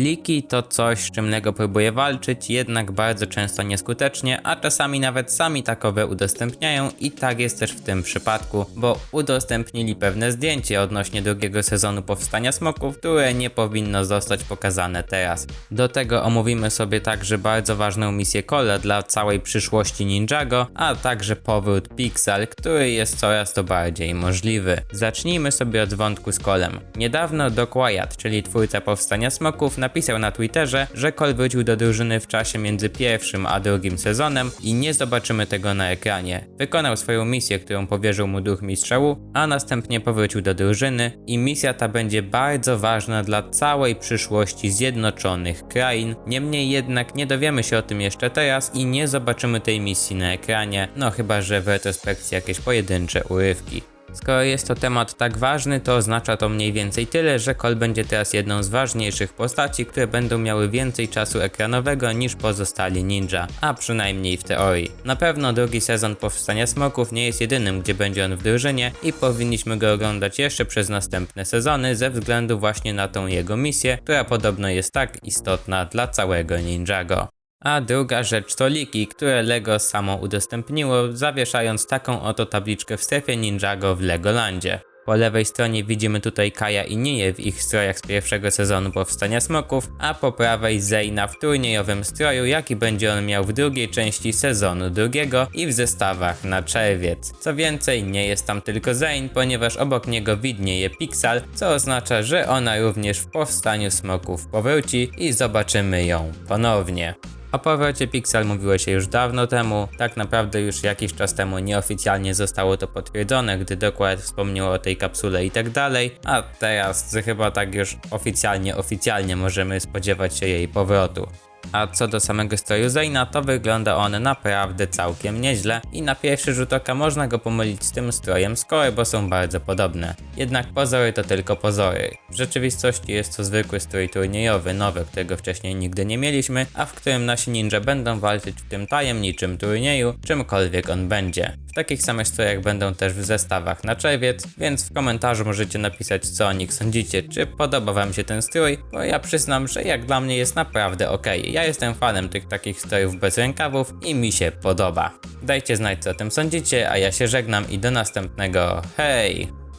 Liki to coś, z czym Lego próbuje walczyć, jednak bardzo często nieskutecznie, a czasami nawet sami takowe udostępniają i tak jest też w tym przypadku, bo udostępnili pewne zdjęcie odnośnie drugiego sezonu Powstania Smoków, które nie powinno zostać pokazane teraz. Do tego omówimy sobie także bardzo ważną misję Cola dla całej przyszłości Ninjago, a także powrót Pixel, który jest coraz to bardziej możliwy. Zacznijmy sobie od wątku z Colem. Niedawno Doc Wyatt, czyli twórca Powstania Smoków, napisał na Twitterze, że Cole wrócił do drużyny w czasie między pierwszym a drugim sezonem i nie zobaczymy tego na ekranie. Wykonał swoją misję, którą powierzył mu duch mistrzału, a następnie powrócił do drużyny i misja ta będzie bardzo ważna dla całej przyszłości Zjednoczonych Krain. Niemniej jednak nie dowiemy się o tym jeszcze teraz i nie zobaczymy tej misji na ekranie, no chyba że w retrospekcji jakieś pojedyncze urywki. Skoro jest to temat tak ważny, to oznacza to mniej więcej tyle, że Cole będzie teraz jedną z ważniejszych postaci, które będą miały więcej czasu ekranowego niż pozostali ninja, a przynajmniej w teorii. Na pewno drugi sezon Powstania Smoków nie jest jedynym, gdzie będzie on w drużynie i powinniśmy go oglądać jeszcze przez następne sezony ze względu właśnie na tą jego misję, która podobno jest tak istotna dla całego Ninjago. A druga rzecz to liki, które LEGO samo udostępniło, zawieszając taką oto tabliczkę w strefie Ninjago w Legolandzie. Po lewej stronie widzimy tutaj Kaja i Nieje w ich strojach z pierwszego sezonu Powstania Smoków, a po prawej Zeyna w turniejowym stroju, jaki będzie on miał w drugiej części sezonu drugiego i w zestawach na czerwiec. Co więcej, nie jest tam tylko Zeyn, ponieważ obok niego widnieje Pixel, co oznacza, że ona również w Powstaniu Smoków powróci i zobaczymy ją ponownie. O powrocie Pixel mówiło się już dawno temu, tak naprawdę już jakiś czas temu nieoficjalnie zostało to potwierdzone, gdy dokład wspomniał o tej kapsule i tak dalej, a teraz chyba tak już oficjalnie, oficjalnie możemy spodziewać się jej powrotu. A co do samego stroju Zeyna, to wygląda on naprawdę całkiem nieźle i na pierwszy rzut oka można go pomylić z tym strojem Score, bo są bardzo podobne. Jednak pozory to tylko pozory. W rzeczywistości jest to zwykły strój turniejowy, nowy, którego wcześniej nigdy nie mieliśmy, a w którym nasi ninja będą walczyć w tym tajemniczym turnieju, czymkolwiek on będzie. W takich samych strojach będą też w zestawach na czerwiec, więc w komentarzu możecie napisać co o nich sądzicie, czy podoba wam się ten strój, bo ja przyznam, że jak dla mnie jest naprawdę ok. Ja jestem fanem tych takich strojów bez rękawów i mi się podoba. Dajcie znać co o tym sądzicie, a ja się żegnam i do następnego. Hej!